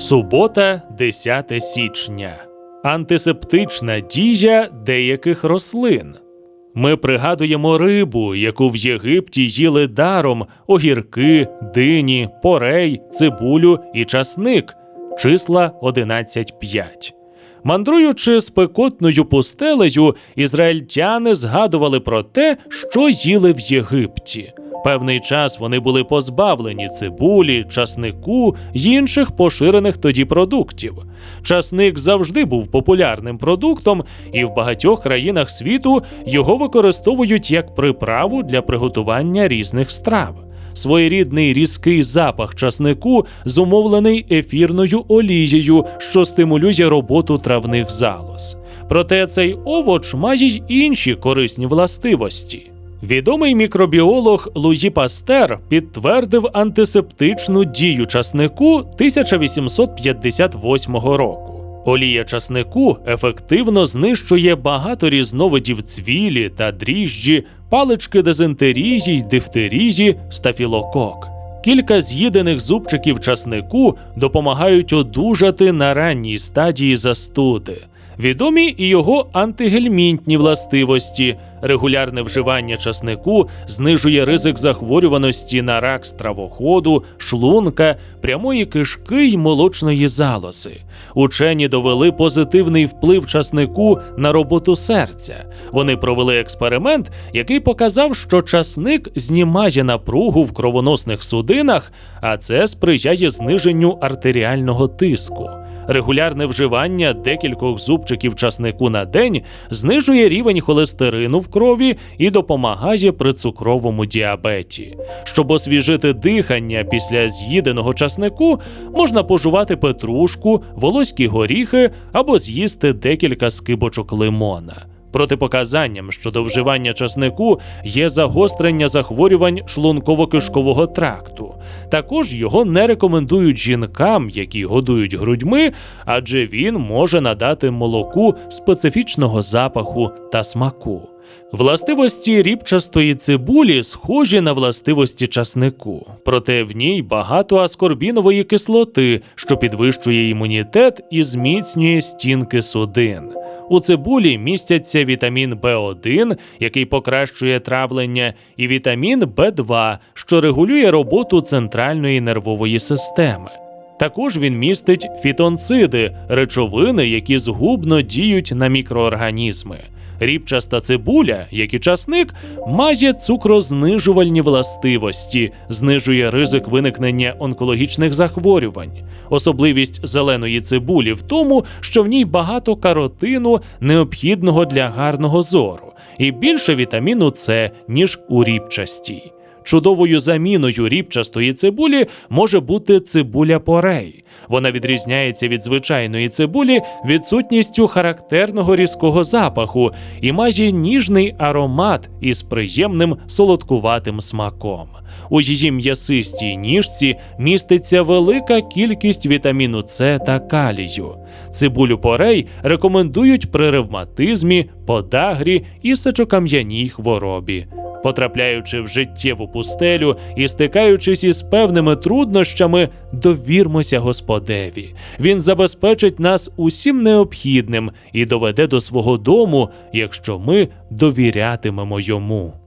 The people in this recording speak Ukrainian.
Субота, 10 січня. Антисептична дія деяких рослин. Ми пригадуємо рибу, яку в Єгипті їли даром огірки, дині, порей, цибулю і часник. Числа 11.5. Мандруючи спекотною пустелею, ізраїльтяни згадували про те, що їли в Єгипті. Певний час вони були позбавлені цибулі, часнику й інших поширених тоді продуктів. Часник завжди був популярним продуктом, і в багатьох країнах світу його використовують як приправу для приготування різних страв. Своєрідний різкий запах часнику зумовлений ефірною олією, що стимулює роботу травних залоз. Проте цей овоч має й інші корисні властивості. Відомий мікробіолог Луї Пастер підтвердив антисептичну дію часнику 1858 року. Олія часнику ефективно знищує багато різновидів цвілі та дріжджі, палички дизентерії дифтерії, стафілокок. Кілька з'їдених зубчиків часнику допомагають одужати на ранній стадії застуди. Відомі і його антигельмінтні властивості. Регулярне вживання часнику знижує ризик захворюваності на рак стравоходу, шлунка, прямої кишки й молочної залози. Учені довели позитивний вплив часнику на роботу серця. Вони провели експеримент, який показав, що часник знімає напругу в кровоносних судинах, а це сприяє зниженню артеріального тиску. Регулярне вживання декількох зубчиків часнику на день знижує рівень холестерину в крові і допомагає при цукровому діабеті. Щоб освіжити дихання після з'їденого часнику, можна пожувати петрушку, волоські горіхи або з'їсти декілька скибочок лимона. Протипоказанням щодо вживання часнику є загострення захворювань шлунково-кишкового тракту. Також його не рекомендують жінкам, які годують грудьми, адже він може надати молоку специфічного запаху та смаку. Властивості рібчастої цибулі схожі на властивості часнику, проте в ній багато аскорбінової кислоти, що підвищує імунітет і зміцнює стінки судин. У цибулі містяться вітамін В1, який покращує травлення, і вітамін В2, що регулює роботу центральної нервової системи. Також він містить фітонциди, речовини, які згубно діють на мікроорганізми. Рібчаста цибуля, як і часник, має цукрознижувальні властивості, знижує ризик виникнення онкологічних захворювань. Особливість зеленої цибулі в тому, що в ній багато каротину, необхідного для гарного зору, і більше вітаміну С, ніж у рібчастій. Чудовою заміною рібчастої цибулі може бути цибуля порей. Вона відрізняється від звичайної цибулі відсутністю характерного різкого запаху і має ніжний аромат із приємним солодкуватим смаком. У її м'ясистій ніжці міститься велика кількість вітаміну С та калію. Цибулю порей рекомендують при ревматизмі, подагрі і сечокам'яній хворобі. Потрапляючи в життєву пустелю і стикаючись із певними труднощами, довірмося Господеві. Він забезпечить нас усім необхідним і доведе до свого дому, якщо ми довірятимемо йому.